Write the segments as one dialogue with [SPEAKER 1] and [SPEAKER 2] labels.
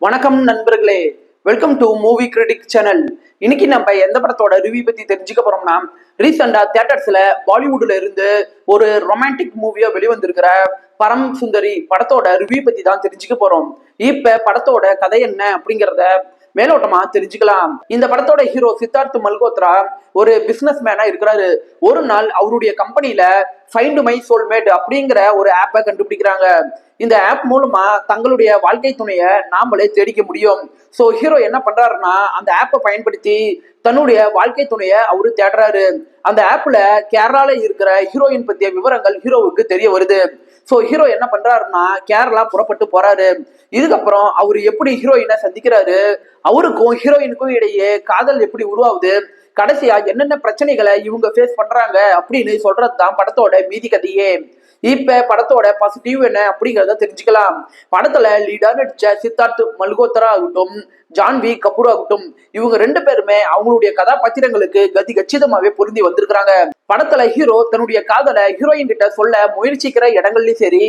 [SPEAKER 1] வணக்கம் நண்பர்களே. Welcome to movie critic channel இன்னைக்கு நம்ம எந்த படத்தோட ரிவ்யூ பத்தி தெரிஞ்சுக்க போறோம்னா ரீசெண்டா தியேட்டர்ஸ்ல பாலிவுட்ல இருந்து ஒரு ரொமான்டிக் மூவியா வெளிவந்திருக்கிற பரம் சுந்தரி படத்தோட ரிவ்யூ பத்தி தான் தெரிஞ்சுக்க போறோம். இப்ப படத்தோட கதை என்ன அப்படிங்கறத மேலோட்டமா தெரிஞ்சுக்கலாம். இந்த படத்தோட ஹீரோ சித்தார்த் மல்கோத்ரா ஒரு பிசினஸ் மேனா இருக்கிறாரு. ஒரு நாள் அவருடைய கம்பெனில ஃபைண்ட் மை சோல்மேட் அப்படிங்கிற ஒரு ஆப்பை கண்டுபிடிக்கிறாங்க. இந்த ஆப் மூலமா தங்களுடைய வாழ்க்கை துணையை நாமளே தேடிக்க முடியும். ஸோ ஹீரோ என்ன பண்றாருன்னா அந்த ஆப்பை பயன்படுத்தி தன்னுடைய வாழ்க்கை துணையை அவரு தேடுறாரு. அந்த ஆப்ல கேரளால இருக்கிற ஹீரோயின் பத்திய விவரங்கள் ஹீரோவுக்கு தெரிய வருது. ஸோ ஹீரோ என்ன பண்றாருன்னா கேரளா புறப்பட்டு போறாரு. இதுக்கப்புறம் அவர் எப்படி ஹீரோயினை சந்திக்கிறாரு? அவருக்கும் ஹீரோயினுக்கும் இடையே காதல் எப்படி உருவாகுது? கடைசியா என்னென்ன பிரச்சனைகளை இவங்க ஃபேஸ் பண்றாங்க அப்படின்னு சொல்றது தான் படத்தோட மீதி கதையே. இப்ப படத்தோட பாசிட்டிவ் என்ன அப்படிங்கிறத தெரிஞ்சுக்கலாம். படத்துல லீடா நடிச்ச சித்தார்த் மல்கோத்ரா ஆகட்டும் ஜான்வி கபூர் ஆகட்டும் இவங்க ரெண்டு பேருமே அவங்களுடைய கதாபாத்திரங்களுக்கு கதி கச்சிதமாவே பொருந்தி வந்திருக்கிறாங்க. படத்துல ஹீரோ தன்னுடைய காதலை ஹீரோயின் கிட்ட சொல்ல முயற்சிக்கிற இடங்கள்லயும் சரி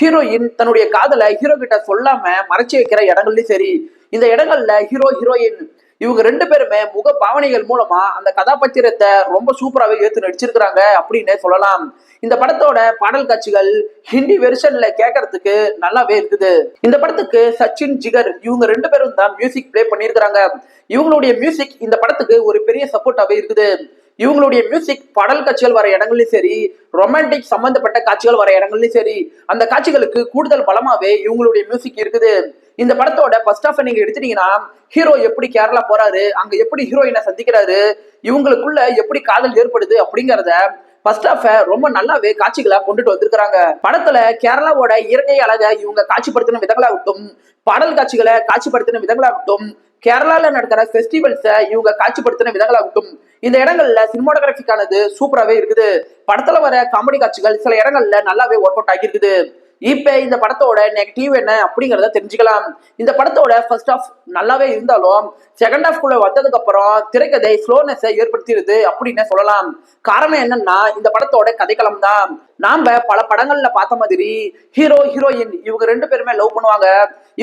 [SPEAKER 1] ஹீரோயின் தன்னுடைய காதலை ஹீரோ கிட்ட சொல்லாம மறைச்சு வைக்கிற இடங்கள்லயும் சரி. இந்த இடங்கள்ல ஹீரோ ஹீரோயின் இவங்க ரெண்டு பேருமே முக பாவனைகள் மூலமா அந்த கதாபாத்திரத்தை ரொம்ப சூப்பராகவே ஏற்று நடிச்சிருக்கிறாங்க அப்படின்னு சொல்லலாம். இந்த படத்தோட பாடல் காட்சிகள் ஹிந்தி வெர்ஷன்ல கேட்கறதுக்கு நல்லாவே இருக்குது. இந்த படத்துக்கு சச்சின் ஜிகர் இவங்க ரெண்டு பேரும் தான் மியூசிக் பிளே பண்ணியிருக்கிறாங்க இவங்களுடைய மியூசிக் இந்த படத்துக்கு ஒரு பெரிய சப்போர்ட்டாவே இருக்குது. இவங்களுடைய மியூசிக் பாடல் காட்சிகள் வர இடங்கள்லயும் சரி ரொமான்டிக் சம்பந்தப்பட்ட காட்சிகள் வர இடங்கள்லயும் சரி அந்த காட்சிகளுக்கு கூடுதல் பலமாவே இவங்களுடைய மியூசிக் இருக்குது. இந்த படத்தோட ஃபர்ஸ்ட் ஆஃப் நீங்க எடுத்துட்டீங்கன்னா ஹீரோ எப்படி கேரளா போறாரு அங்க எப்படி ஹீரோயினை சந்திக்கிறாரு இவங்களுக்குள்ள எப்படி காதல் ஏற்படுது அப்படிங்கறத ஃபர்ஸ்ட் ஆஃப் ரொம்ப நல்லாவே காட்சிகளா கொண்டுட்டு வந்திருக்கிறாங்க. படத்துல கேரளாவோட இயற்கை அழகை இவங்க காட்சிப்படுத்தின விதங்களாகட்டும் பாடல் காட்சிகளை காட்சிப்படுத்தின விதங்களாகட்டும் கேரளால நடக்கிற ஃபெஸ்டிவல்ஸை இவங்க காட்சிப்படுத்தின விதங்களாகட்டும் இந்த இடங்கள்ல சினிமாட்டோகிராஃபிக்கானது சூப்பராகவே இருக்குது. படத்துல வர காமெடி காட்சிகள் சில இடங்கள்ல நல்லாவே ஒர்க் அவுட் ஆகியிருக்குது. இப்போ இந்த படத்தோட நெகட்டிவ் என்ன அப்படிங்கறத தெரிஞ்சுக்கலாம். இந்த படத்தோட ஃபர்ஸ்ட் ஆஃப் நல்லாவே இருந்தாலும் செகண்ட் ஆஃப் குள்ள வந்ததுக்கு அப்புறம் திரைக்கதை ஸ்லோனஸை ஏற்படுத்திடுது அப்படின்னு சொல்லலாம். காரணம் என்னன்னா இந்த படத்தோட கதைக்களம் தான். நாம பல படங்கள்ல பார்த்த மாதிரி ஹீரோ ஹீரோயின் இவங்க ரெண்டு பேருமே லவ் பண்ணுவாங்க.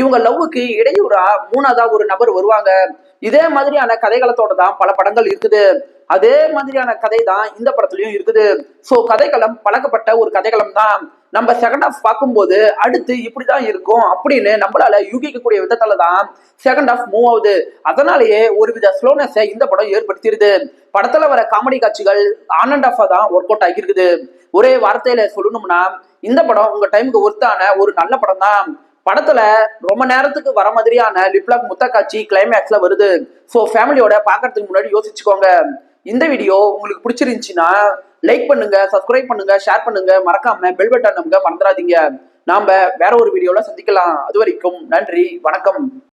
[SPEAKER 1] இவங்க லவ்வுக்கு இடையூறா மூணாவதா ஒரு நபர் வருவாங்க. இதே மாதிரியான கதைகளத்தோட தான் பல படங்கள் இருக்குது. அதே மாதிரியான கதை தான் இந்த படத்துலயும் இருக்குது. சோ கதைக்களம் பழக்கப்பட்ட ஒரு கதைக்களம் தான். நம்ம செகண்ட் ஆஃப் பார்க்கும்போது அடுத்து இப்படிதான் இருக்கும் அப்படின்னு நம்மளால யூகிக்கக்கூடிய விதத்துல தான் செகண்ட் ஆஃப் மூவ் ஆகுது. அதனாலேயே ஒருவித ஸ்லோனஸை இந்த படம் ஏற்படுத்திடுது. படத்துல வர காமெடி காட்சிகள் ஆன் அண்ட் ஆஃபா தான் ஒர்க் அவுட் ஆகியிருக்குது. ஒரே வார்த்தையில சொல்லணும்னா இந்த படம் உங்க டைமுக்கு ஒர்த்தான ஒரு நல்ல படம் தான். படத்துல ரொம்ப நேரத்துக்கு வர மாதிரியான லிப்லாக் முத்த காட்சி கிளைமேக்ஸ்ல வருது. ஸோ ஃபேமிலியோட பாக்குறதுக்கு முன்னாடி யோசிச்சுக்கோங்க. இந்த வீடியோ உங்களுக்கு பிடிச்சிருந்துச்சுன்னா லைக் பண்ணுங்க சப்ஸ்கிரைப் பண்ணுங்க ஷேர் பண்ணுங்க. மறக்காம பெல் பட்டன் நமக்கு மறந்துடாதீங்க. நாம வேற ஒரு வீடியோல சந்திக்கலாம். அது வரைக்கும் நன்றி வணக்கம்.